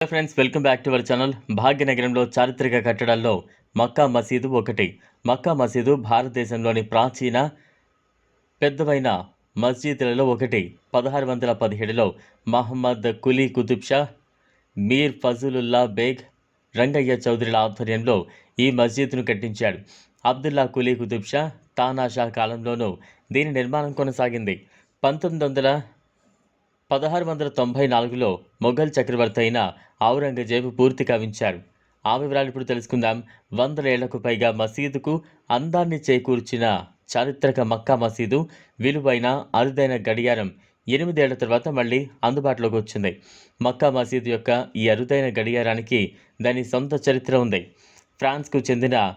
Hello friends welcome back to our channel భాగ్యనగరంలో చారిత్రక కట్టడాల్లో మక్కా మసీదు ఒకటి. మక్కా మసీదు భారతదేశంలోని ప్రాచీన పెద్దవైన మస్జిద్లలో ఒకటి. పదహారు వందల పదిహేడులో మహమ్మద్ కులీ కుతుబ్ షా మీర్ ఫజులుల్లా బేగ్ రంగయ్య చౌదరిల ఆధ్వర్యంలో ఈ మస్జిద్ను కట్టించాడు. అబ్దుల్లా కులీ కుతుబ్ షా తానాషా కాలంలోనూ దీని నిర్మాణం కొనసాగింది. పంతొమ్మిది వందల పదహారు వందల తొంభై నాలుగులో మొఘల్ చక్రవర్తి అయిన ఔరంగజేబు పూర్తి కవించారు. ఆ వివరాలు ఇప్పుడు తెలుసుకుందాం. వందల ఏళ్ళకు పైగా మసీదుకు అందాన్ని చేకూర్చిన చారిత్రక మక్కా మసీదు విలువైన అరుదైన గడియారం ఎనిమిదేళ్ళ తర్వాత మళ్ళీ అందుబాటులోకి వచ్చింది. మక్కా మసీదు యొక్క ఈ అరుదైన గడియారానికి దాని సొంత చరిత్ర ఉంది. ఫ్రాన్స్కు చెందిన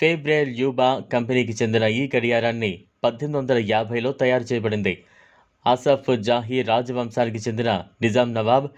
ఫేబ్రేల్ యూబా కంపెనీకి చెందిన ఈ గడియారాన్ని పద్దెనిమిది వందల యాభైలో తయారు చేయబడింది. అసఫ్ జాహీ రాజవంశానికి చెందిన నిజాం నవాబ్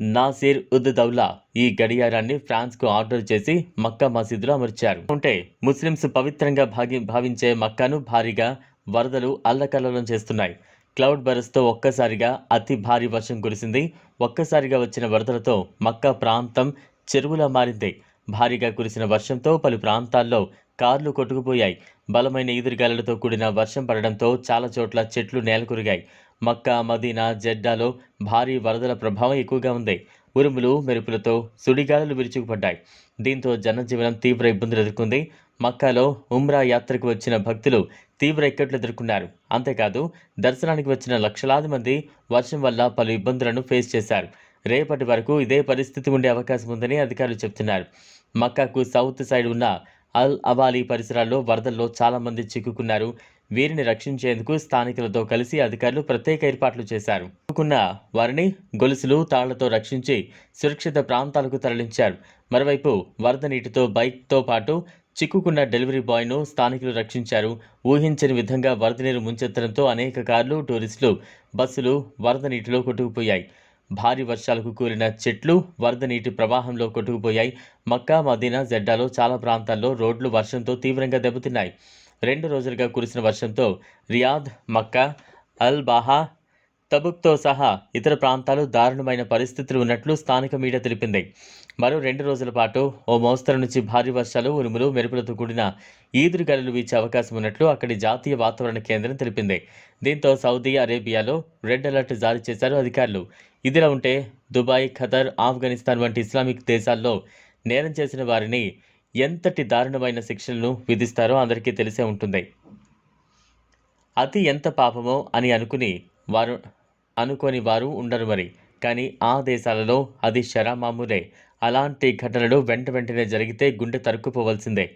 నాసిర్ ఉద్ దౌలా ఈ గడియారాన్ని ఫ్రాన్స్కు ఆర్డర్ చేసి మక్కా మసీదులో అమర్చారు. ఉంటే ముస్లిమ్స్ పవిత్రంగా భాగి భావించే మక్కాను భారీగా వరదలు అల్లకల్లోలం చేస్తున్నాయి. క్లౌడ్ బరస్తో ఒక్కసారిగా అతి భారీ వర్షం కురిసింది. ఒక్కసారిగా వచ్చిన వరదలతో మక్కా ప్రాంతం చెరువులా మారింది. భారీగా కురిసిన వర్షంతో పలు ప్రాంతాల్లో కార్లు కొట్టుకుపోయాయి. బలమైన ఈదురుగాలులతో కూడిన వర్షం పడడంతో చాలా చోట్ల చెట్లు నేలకొరిగాయి. మక్కా మదీనా జెడ్డాలో భారీ వరదల ప్రభావం ఎక్కువగా ఉంది. ఉరుములు మెరుపులతో సుడిగాలులు విరుచుకుపడ్డాయి. దీంతో జనజీవనం తీవ్ర ఇబ్బందులు ఎదుర్కొంది. మక్కాలో ఉమ్రా యాత్రకు వచ్చిన భక్తులు తీవ్ర ఇక్కట్లు ఎదుర్కొన్నారు. అంతేకాదు దర్శనానికి వచ్చిన లక్షలాది మంది వర్షం వల్ల పలు ఇబ్బందులను ఫేస్ చేశారు. రేపటి వరకు ఇదే పరిస్థితి ఉండే అవకాశం ఉందని అధికారులు చెబుతున్నారు. మక్కాకు సౌత్ సైడ్ ఉన్న అల్ అవాలీ పరిసరాల్లో వరదల్లో చాలామంది చిక్కుకున్నారు. వీరిని రక్షించేందుకు స్థానికులతో కలిసి అధికారులు ప్రత్యేక ఏర్పాట్లు చేశారు. చిక్కుకున్న వారిని గొలుసులు తాళ్ళతో రక్షించి సురక్షిత ప్రాంతాలకు తరలించారు. మరోవైపు వరద నీటితో బైక్తో పాటు చిక్కుకున్న డెలివరీ బాయ్ను స్థానికులు రక్షించారు. ఊహించని విధంగా వరద నీరు ముంచెత్తడంతో అనేక కార్లు టూరిస్టులు బస్సులు వరద నీటిలో కొట్టుకుపోయాయి. భారీ వర్షాలకు కూలిన చెట్లు వరద నీటి ప్రవాహంలో కొట్టుకుపోయాయి. మక్కా మదీనా జెడ్డాలో చాలా ప్రాంతాల్లో రోడ్లు వర్షంతో తీవ్రంగా దెబ్బతిన్నాయి. రెండు రోజులుగా కురిసిన వర్షంతో రియాద్ మక్కా అల్ బాహా తబుక్తో సహా ఇతర ప్రాంతాలు దారుణమైన పరిస్థితులు ఉన్నట్లు స్థానిక మీడియా తెలిపింది. మరో రెండు రోజుల పాటు ఓ మోస్తరు నుంచి భారీ వర్షాలు ఉరుములు మెరుపులతో కూడిన ఈదురుగాలులు వీచే అవకాశం ఉన్నట్లు అక్కడి జాతీయ వాతావరణ కేంద్రం తెలిపింది. దీంతో సౌదీ అరేబియాలో రెడ్ అలర్ట్ జారీ చేశారు అధికారులు. ఇదిలా ఉంటే దుబాయ్ ఖతర్ ఆఫ్ఘనిస్తాన్ వంటి ఇస్లామిక్ దేశాల్లో నేరం చేసిన వారిని ఎంతటి దారుణమైన శిక్షలను విధిస్తారో అందరికీ తెలిసే ఉంటుంది. అతి ఎంత పాపమో అని అనుకుని వారు అనుకొని వారు ఉండరు మరి. కానీ ఆ దేశాలలో అది శరామామూలే అలాంటి ఘటనలు వెంట వెంటనే జరిగితే గుండె తరుక్కుపోవలసిందే.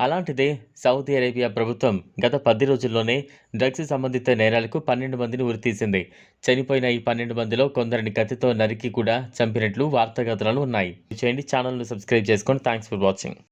అలాంటిదే సౌదీ అరేబియా ప్రభుత్వం గత పది రోజుల్లోనే డ్రగ్స్ సంబంధిత నేరాలకు పన్నెండు మందిని ఉరితీసింది. చనిపోయిన ఈ పన్నెండు మందిలో కొందరిని కత్తితో నరికి కూడా చంపినట్లు వార్తాకథనాలు ఉన్నాయి. చేయండి ఛానల్ను సబ్స్క్రైబ్ చేసుకోండి థ్యాంక్స్ ఫర్ వాచింగ్.